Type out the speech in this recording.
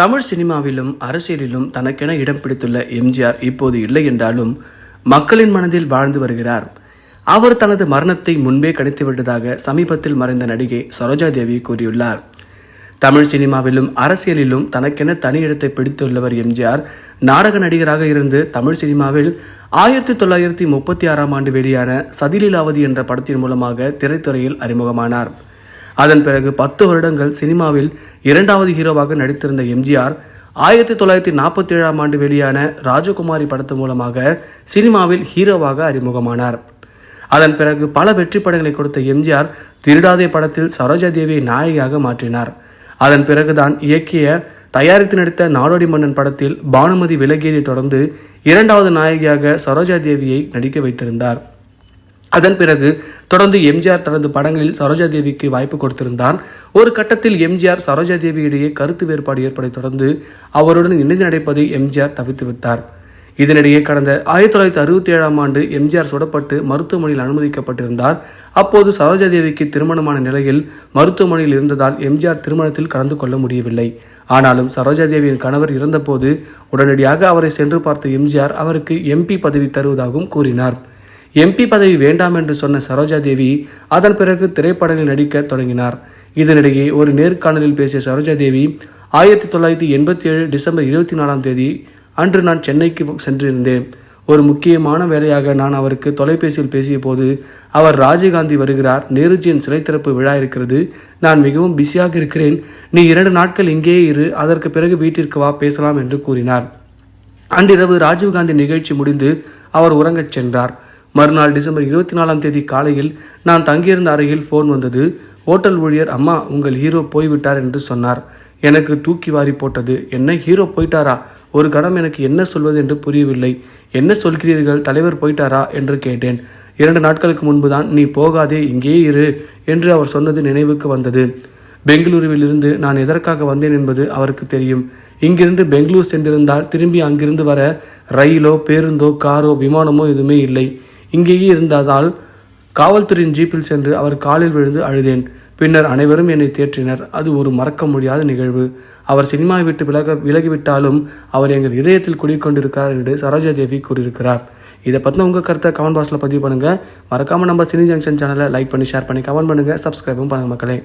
தமிழ் சினிமாவிலும் அரசியலிலும் தனக்கென இடம் பிடித்துள்ள எம்ஜிஆர் இப்போது இல்லை என்றாலும் மக்களின் மனதில் வாழ்ந்து வருகிறார். அவர் தனது மரணத்தை முன்பே கணித்துவிட்டதாக சமீபத்தில் மறைந்த நடிகை சரோஜா தேவி கூறியுள்ளார். தமிழ் சினிமாவிலும் அரசியலிலும் தனக்கென தனி இடத்தை பிடித்துள்ளவர் எம்ஜிஆர். நாடக நடிகராக இருந்து தமிழ் சினிமாவில் ஆயிரத்தி தொள்ளாயிரத்தி முப்பத்தி ஆறாம் ஆண்டு வெளியான சதிலீலாவதி என்ற படத்தின் மூலமாக திரைத்துறையில் அறிமுகமானார். அதன் பிறகு பத்து வருடங்கள் சினிமாவில் இரண்டாவது ஹீரோவாக நடித்திருந்த எம்ஜிஆர் ஆயிரத்தி தொள்ளாயிரத்தி நாற்பத்தி ஏழாம் ஆண்டு வெளியான ராஜகுமாரி படத்து மூலமாக சினிமாவில் ஹீரோவாக அறிமுகமானார். அதன் பிறகு பல வெற்றி படங்களை கொடுத்த எம்ஜிஆர் திருடாதே படத்தில் சரோஜா தேவியை நாயகியாக மாற்றினார். அதன் பிறகுதான் இயக்கிய தயாரித்து நடித்த நாடோடி மன்னன் படத்தில் பானுமதி விலகியதை தொடர்ந்து இரண்டாவது நாயகியாக சரோஜா தேவியை நடிக்க வைத்திருந்தார். அதன் பிறகு தொடர்ந்து எம்ஜிஆர் தனது படங்களில் சரோஜா தேவிக்கு வாய்ப்பு கொடுத்திருந்தார் ஒரு கட்டத்தில் எம்ஜிஆர் சரோஜா தேவியிடையே கருத்து வேறுபாடு ஏற்பதை தொடர்ந்து அவருடன் இணைந்து நடைப்பதை எம்ஜிஆர் தவித்து விட்டார். இதனிடையே கடந்த ஆயிரத்தி தொள்ளாயிரத்தி அறுபத்தி ஏழாம் ஆண்டு எம்ஜிஆர் சுடப்பட்டு மருத்துவமனையில் அனுமதிக்கப்பட்டிருந்தார். அப்போது சரோஜா தேவிக்கு திருமணமான நிலையில் மருத்துவமனையில் இருந்ததால் எம்ஜிஆர் திருமணத்தில் கலந்து கொள்ள முடியவில்லை. ஆனாலும் சரோஜா தேவியின் கணவர் இறந்தபோது உடனடியாக அவரை சென்று பார்த்த எம்ஜிஆர் அவருக்கு எம்பி பதவி தருவதாகவும் கூறினார். எம்பி பதவி வேண்டாம் என்று சொன்ன சரோஜா தேவி அதன் பிறகு திரைப்படங்களில் நடிக்க தொடங்கினார். இதனிடையே ஒரு நேர்காணலில் பேசிய சரோஜா தேவி ஆயிரத்தி தொள்ளாயிரத்தி எண்பத்தி ஏழு டிசம்பர் இருபத்தி நாலாம் தேதி அன்று நான் சென்னைக்கு சென்றிருந்தேன். ஒரு முக்கியமான வேலையாக நான் அவருக்கு தொலைபேசியில் பேசிய போது அவர் ராஜீவ்காந்தி வருகிறார் நேருஜியின் சிலை திறப்பு விழா இருக்கிறது நான் மிகவும் பிஸியாக இருக்கிறேன் நீ இரண்டு நாட்கள் இங்கேயே இரு அதற்கு பிறகு வீட்டிற்கு வா பேசலாம் என்று கூறினார். அன்றிரவு ராஜீவ்காந்தி நிகழ்ச்சி முடிந்து அவர் உறங்கச் சென்றார். மறுநாள் டிசம்பர் இருபத்தி நாலாம் தேதி காலையில் நான் தங்கியிருந்த அறையில் ஃபோன் வந்தது. ஹோட்டல் ஊழியர் அம்மா உங்கள் ஹீரோ போய்விட்டார் என்று சொன்னார். எனக்கு தூக்கி வாரி போட்டது. என்ன ஹீரோ போயிட்டாரா? ஒரு கணம் எனக்கு என்ன சொல்வது என்று புரியவில்லை. என்ன சொல்கிறீர்கள்? தலைவர் போயிட்டாரா? என்று கேட்டேன். இரண்டு நாட்களுக்கு முன்புதான் நீ போகாதே இங்கேயே இரு என்று அவர் சொன்னது நினைவுக்கு வந்தது. பெங்களூருவிலிருந்து நான் எதற்காக வந்தேன் என்பது அவருக்கு தெரியும். இங்கிருந்து பெங்களூர் சென்றிருந்தால் திரும்பி அங்கிருந்து வர ரயிலோ பேருந்தோ காரோ விமானமோ எதுவுமே இல்லை. இங்கேயே இருந்ததால் காவல்துறையின் ஜீப்பில் சென்று அவர் காலில் விழுந்து அழுதேன். பின்னர் அனைவரும் என்னை தேற்றினர். அது ஒரு மறக்க முடியாத நிகழ்வு. அவர் சினிமாவை விட்டு விலக விலகிவிட்டாலும் அவர் எங்கள் இதயத்தில் குடிக்கொண்டிருக்கிறார் என்று சரோஜா தேவி கூறியிருக்கிறார். இதை பற்றின உங்கள் கருத்தை கமெண்ட் பாக்ஸில் பதிவு பண்ணுங்கள் மறக்காமல் நம்ம சினி ஜங்ஷன் சேனலை லைக் பண்ணி ஷேர் பண்ணி கமெண்ட் பண்ணுங்கள் சப்ஸ்கிரைபும் பண்ணுங்கள் மக்களே.